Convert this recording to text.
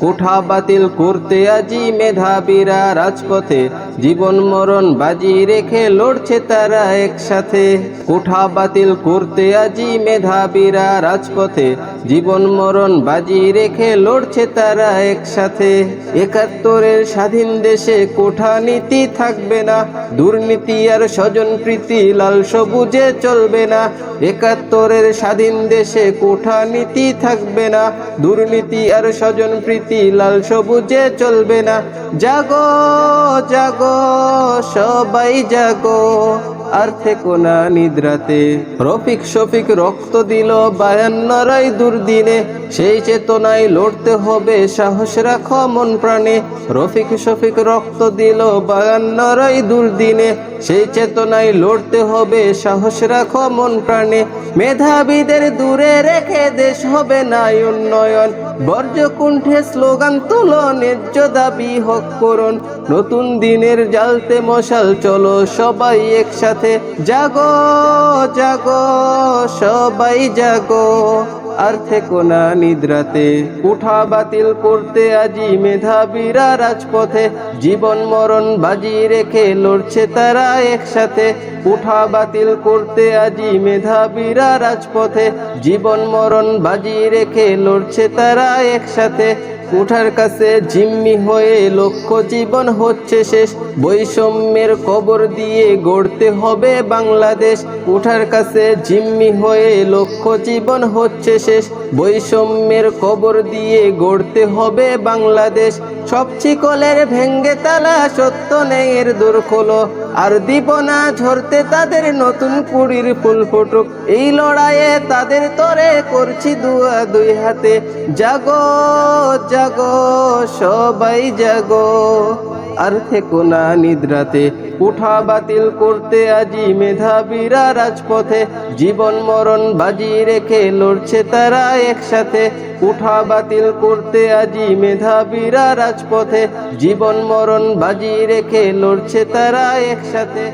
কোঠা বাতিল করতে আজি মেধাবীরা রাজপথে জীবন মরণ বাজি রেখে লড়ছে তারা একসাথে। কোঠা বাতিল করতে আজি মেধাবীরা রাজপথে। জীবন মরণ বাজি রেখে লড়ছে তারা একসাথে। একাত্তরের স্বাধীন দেশে কোঠা নীতি থাকবে না। দুর্নীতি আর স্বজন প্রীতি লাল সবুজে চলবে না। একাত্তরের স্বাধীন দেশে কোঠা নীতি থাকবে না। দুর্নীতি আর স্বজন প্রীতি লাল সবুজে চলবে না। জাগো জাগো সবাই জাগো। আর থেকো না নিদ্রাতে। রফিক শফিক রক্ত দিল বায়ান্নরাই দুর্দিনে। সেই চেতনায় লড়তে হবে সাহস রাখো মন প্রাণে। রফিক শফিক রক্ত দিল বায়ান্নরাই দুর্দিনে। সেই চেতনায় লড়তে হবে সাহস রাখো মন প্রাণে। মেধাবীদের দূরে রেখে দেশ হবে না উন্নয়ন। বর্জ্য কুণ্ঠে স্লোগান তুলো, ন্যায্য দাবি হক করুন নতুন দিনের জালতে মশাল চলো, সবাই একসাথে জাগো জাগো, সবাই জাগো। আর থেকো না নিদ্রাতে, উঠা বাতিল করতে আজি মেধাবীরা রাজপথে। জীবন মরণ বাজি রেখে লড়ছে তারা একসাথে। উঠা বাতিল করতে আজি মেধাবীরা রাজপথে। জীবন মরণ বাজি রেখে লড়ছে তারা একসাথে। উঠার কাছে জিম্মি হয়ে লক্ষ্য জীবন হচ্ছে শেষ। বৈষম্যের কবর দিয়ে গড়তে হবে বাংলাদেশ। উঠার কাছে জিম্মি হয়ে লক্ষ্য জীবন হচ্ছে শেষ। বৈষম্যের কবর দিয়ে গড়তে হবে বাংলাদেশ। সব চিকলের ভেঙ্গে তালা, সত্য নেয়ের দূর খোলো। আর দিব না ঝরতে তাদের নতুন কুড়ির ফুল ফুটুক। এই লড়াইয়ে তাদের তরে করছি দুয়া দুই হাতে। জাগো জাগো, সবাই জাগো। আর থেকো না নিদ্রাতে, উঠা বাতিল করতে আজি মেধাবীরা রাজপথে। জীবন মরণ বাজি রেখে লড়ছে তারা একসাথে। উঠা বাতিল করতে আজি মেধাবীরা রাজপথে। জীবন মরণ বাজি রেখে লড়ছে তারা একসাথে।